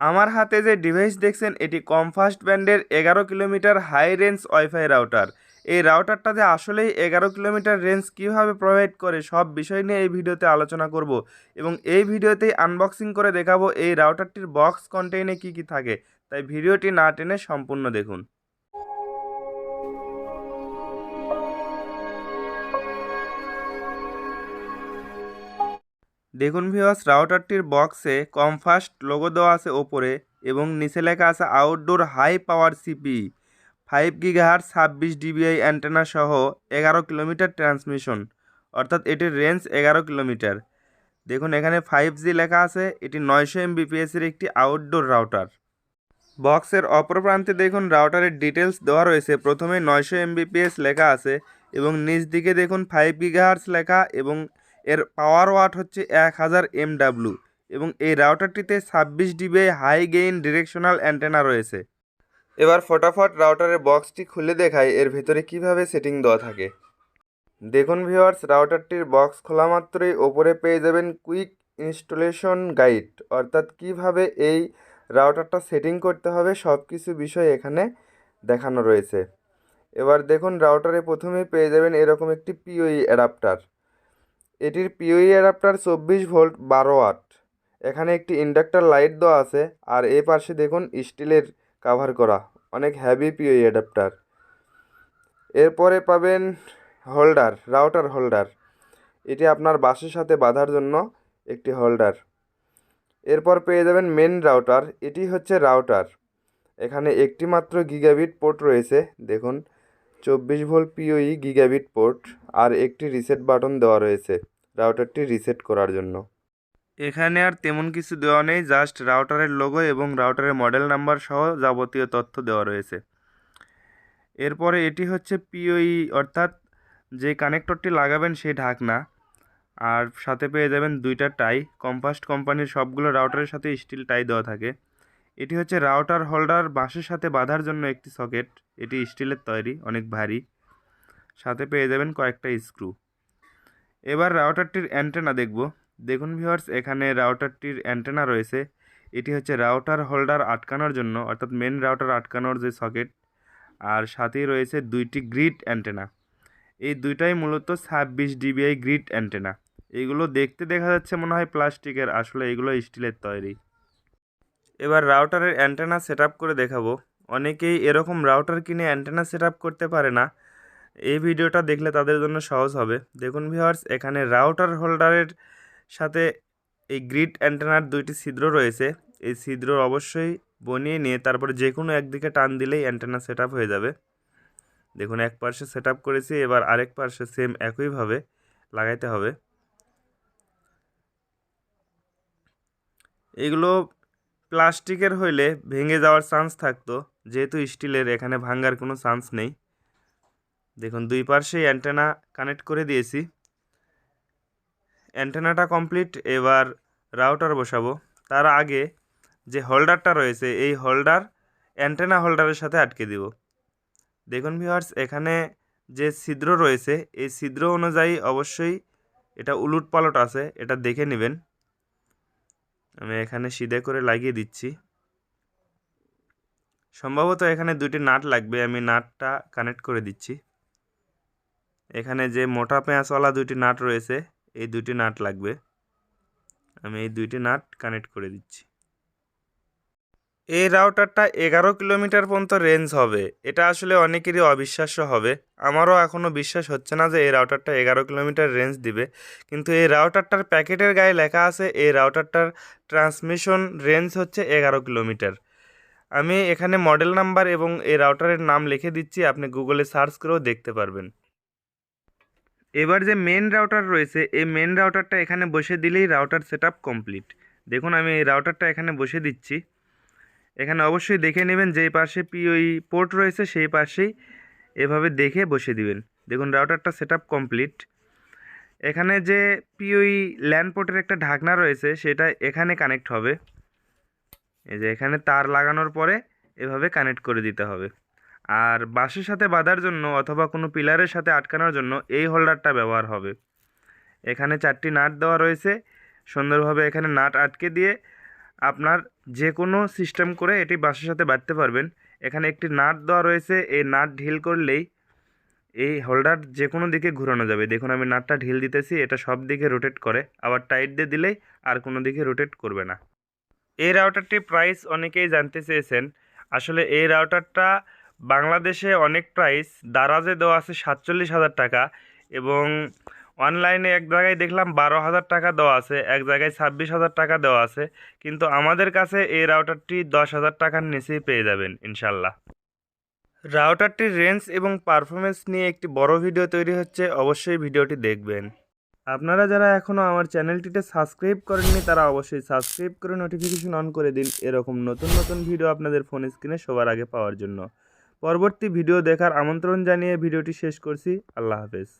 আমার হাতে যে ডিভাইস দেখছেন, এটি কমফাস্ট ব্যান্ডের এগারো kilometre high range wifi router. এই রাউটারটাতে আসলেই এগারো কিলোমিটার রেঞ্জ কীভাবে প্রোভাইড করে, সব বিষয় নিয়ে এই ভিডিওতে আলোচনা করব এবং এই ভিডিওতেই আনবক্সিং করে দেখাবো এই রাউটারটির বক্স কন্টেইনে কি কি থাকে। তাই ভিডিওটি না টেনে সম্পূর্ণ দেখুন। দেখুন ভিওয়াস রাউটারটির বক্সে কমফাস্ট লোগো দেওয়া আছে ওপরে এবং নিচে লেখা আছে outdoor high power CP. Five গিগাহার ছাব্বিশ ডিবিআই অ্যান্টেনা সহ এগারো কিলোমিটার ট্রান্সমিশন, অর্থাৎ এটির রেঞ্জ এগারো কিলোমিটার। দেখুন এখানে ফাইভ জি লেখা আছে, এটি নয়শো এমবিপিএসের একটি আউটডোর রাউটার। বক্সের অপর প্রান্তে দেখুন রাউটারের ডিটেলস দেওয়া রয়েছে, প্রথমে নয়শো এমবিপিএস লেখা আছে এবং নিচ দিকে দেখুন ফাইভ গিগাহার্স লেখা এবং এর পাওয়ার ওয়াট হচ্ছে এক হাজার এমডাব্লু এবং এই রাউটারটিতে ছাব্বিশ dBi high gain directional antenna রয়েছে। এবার ফটাফট রাউটারের বক্সটি খুলে দেখায় এর ভেতরে কীভাবে সেটিং দেওয়া থাকে। দেখুন ভিওয়ার্স রাউটারটির বক্স খোলা মাত্রই ওপরে পেয়ে যাবেন কুইক ইনস্টলেশন গাইড অর্থাৎ কীভাবে এই রাউটারটা সেটিং করতে হবে সব কিছু বিষয় এখানে দেখানো রয়েছে। এবার দেখুন রাউটারে প্রথমে পেয়ে যাবেন এরকম একটি পিওই অ্যাডাপ্টার এটির পিওই অ্যাডাপ্টার চব্বিশ ভোল্ট বারো ওয়াট। এখানে একটি ইন্ডাক্টর লাইট দেওয়া আছে, আর এ পাশে দেখুন স্টিলের কাভার করা, অনেক হ্যাভি পিওই অ্যাডাপ্টার। এরপরে পাবেন হোল্ডার রাউটার হোল্ডার এটি আপনার বাসের সাথে বাঁধার জন্য একটি হোল্ডার এরপর পেয়ে যাবেন মেন রাউটার এটি হচ্ছে রাউটার এখানে একটি মাত্র গিগাবিট পোর্ট রয়েছে, দেখুন। চব্বিশ ভোল্ট পিওই গিগাবিট পোর্ট আর একটি রিসেট বাটন দেওয়া রয়েছে রাউটারটি রিসেট করার জন্য। এখানে আর তেমন কিছু দেওয়া নেই, জাস্ট রাউটারের লোগো এবং রাউটারের মডেল নাম্বার সহ যাবতীয় তথ্য দেওয়া রয়েছে। এরপরে এটি হচ্ছে পিওই, অর্থাৎ যে কানেক্টরটি লাগাবেন সেই ঢাকনা, আর সাথে পেয়ে যাবেন দুইটা টাই কম্পাস্ট কোম্পানির সবগুলো রাউটারের সাথে স্টিল টাই দেওয়া থাকে। এটি হচ্ছে রাউটার হোল্ডার বাঁশের সাথে বাঁধার জন্য একটি সকেট। এটি স্টিলের তৈরি, অনেক ভারী। সাথে পেয়ে যাবেন কয়েকটা স্ক্রু। এবার রাউটারটির অ্যান্টেনা দেখব। দেখুন ভিউয়ার্স, এখানে রাউটারটির অ্যান্টেনা রয়েছে। এটি হচ্ছে রাউটার হোল্ডার আটকানোর জন্য, অর্থাৎ মেন রাউটার আটকানোর যে সকেট। আর সাথেই রয়েছে দুইটি গ্রিড অ্যান্টেনা। এই দুইটাই মূলত ছাব্বিশ ডিবিআই গ্রিড অ্যান্টেনা। এইগুলো দেখতে দেখা যাচ্ছে মনে হয় প্লাস্টিকের, আসলে এগুলো স্টিলের তৈরি। এবার রাউটারের অ্যান্টেনা সেট করে দেখাবো। অনেকেই এরকম রাউটার কিনে অ্যান্টেনা সেট করতে পারে না। এই ভিডিওটা দেখলে তাদের জন্য সহজ হবে। দেখুন ভিওয়ার্স এখানে রাউটার হোল্ডারের সাথে এই গ্রিড অ্যান্টেনার দুইটি ছিদ্র রয়েছে। এই ছিদ্র অবশ্যই বনিয়ে নিয়ে তারপরে যে কোনো একদিকে টান দিলেই অ্যান্টেনা সেট হয়ে যাবে। দেখুন, এক পার্শ্বে সেট করেছি, এবার আরেক পার্শ্বে সেম একইভাবে লাগাইতে হবে। এগুলো প্লাস্টিকের হইলে ভেঙে যাওয়ার চান্স থাকতো, যেহেতু স্টিলের এখানে ভাঙ্গার কোনো চান্স নেই। দেখুন, দুই পার্শ্বেই অ্যান্টেনা কানেক্ট করে দিয়েছি। অ্যান্টেনাটা কমপ্লিট এবার রাউটার বসাবো। তার আগে যে হোল্ডারটা রয়েছে, এই হোল্ডার অ্যান্টেনা হোল্ডারের সাথে আটকে দিব। দেখুন ভিউয়ার্স এখানে যে ছিদ্র রয়েছে, এই ছিদ্র অনুযায়ী অবশ্যই এটা উলুট পালট আছে, এটা দেখে নেবেন। আমি এখানে সিধে করে লাগিয়ে দিচ্ছি। সম্ভবত এখানে দুটি নাট লাগবে, আমি নাটটা কানেক্ট করে দিচ্ছি। এখানে যে মোটা পেঁয়াজওয়ালা দুটি নাট রয়েছে, এই দুটি নাট লাগবে। আমি এই দুইটি নাট কানেক্ট করে দিচ্ছি। এই রাউটারটা এগারো কিলোমিটার পর্যন্ত রেঞ্জ হবে। এটা আসলে অনেকেরই অবিশ্বাস্য হবে। আমারও এখনও বিশ্বাস হচ্ছে না যে এই রাউটারটা এগারো কিলোমিটার রেঞ্জ দিবে। কিন্তু এই রাউটারটার প্যাকেটের গায়ে লেখা আছে, এই রাউটারটার ট্রান্সমিশন রেঞ্জ হচ্ছে এগারো কিলোমিটার। আমি এখানে মডেল নাম্বার এবং এই রাউটারের নাম লিখে দিচ্ছি, আপনি গুগলে সার্চ করেও দেখতে পারবেন। এবার যে মেন রাউটার রয়েছে, এই মেন রাউটারটা এখানে বসে দিলেই রাউটার সেট কমপ্লিট দেখুন, আমি এই রাউটারটা এখানে বসে দিচ্ছি। এখানে অবশ্যই দেখে নেবেন যেই পাশে পিওই পোর্ট রয়েছে, সেই পাশেই এভাবে দেখে বসে দিবেন। দেখুন রাউটারটা সেট কমপ্লিট এখানে যে পিওই ল্যান্ড পোর্টের একটা ঢাকনা রয়েছে, সেটা এখানে কানেক্ট হবে। এই যে এখানে তার লাগানোর পরে এভাবে কানেক্ট করে দিতে হবে। আর বাসের সাথে বাঁধার জন্য অথবা কোনো পিলারের সাথে আটকানোর জন্য এই হোল্ডারটা ব্যবহার হবে। এখানে চারটি নাট দেওয়া রয়েছে। সুন্দরভাবে এখানে নাট আটকে দিয়ে আপনার যে কোনো সিস্টেম করে এটি বাসের সাথে বাঁধতে পারবেন। এখানে একটি নাট দেওয়া রয়েছে। এই নাট ঢিল করলেই এই হোল্ডার যে কোনো দিকে ঘোরানো যাবে। দেখুন, আমি নাটটা ঢিল দিতেছি, এটা সব দিকে রোটেট করে। আবার টাইট দিয়ে দিলেই আর কোনো দিকে রোটেট করবে না। এই রাউটারটির প্রাইস অনেকেই জানতে চেয়েছেন। আসলে এই রাউটারটা বাংলাদেশে অনেক প্রাইস দারাজে দেওয়া আছে সাতচল্লিশ হাজার টাকা এবং অনলাইনে এক জায়গায় দেখলাম বারো হাজার টাকা দেওয়া আছে, এক জায়গায় ছাব্বিশ হাজার টাকা দেওয়া আছে। কিন্তু আমাদের কাছে এই রাউটারটি দশ হাজার টাকার নিচেই পেয়ে যাবেন, ইনশাল্লাহ। রাউটারটির রেঞ্জ এবং পারফরমেন্স নিয়ে একটি বড় ভিডিও তৈরি হচ্ছে, অবশ্যই ভিডিওটি দেখবেন। আপনারা যারা এখনও আমার চ্যানেলটিতে সাবস্ক্রাইব করেননি, তারা অবশ্যই সাবস্ক্রাইব করে নোটিফিকেশন অন করে দিন। এরকম নতুন নতুন ভিডিও আপনাদের ফোন স্ক্রিনে সবার আগে পাওয়ার জন্য। পরবর্তী ভিডিও দেখার আমন্ত্রণ জানিয়ে ভিডিওটি শেষ করছি। আল্লাহ হাফেজ।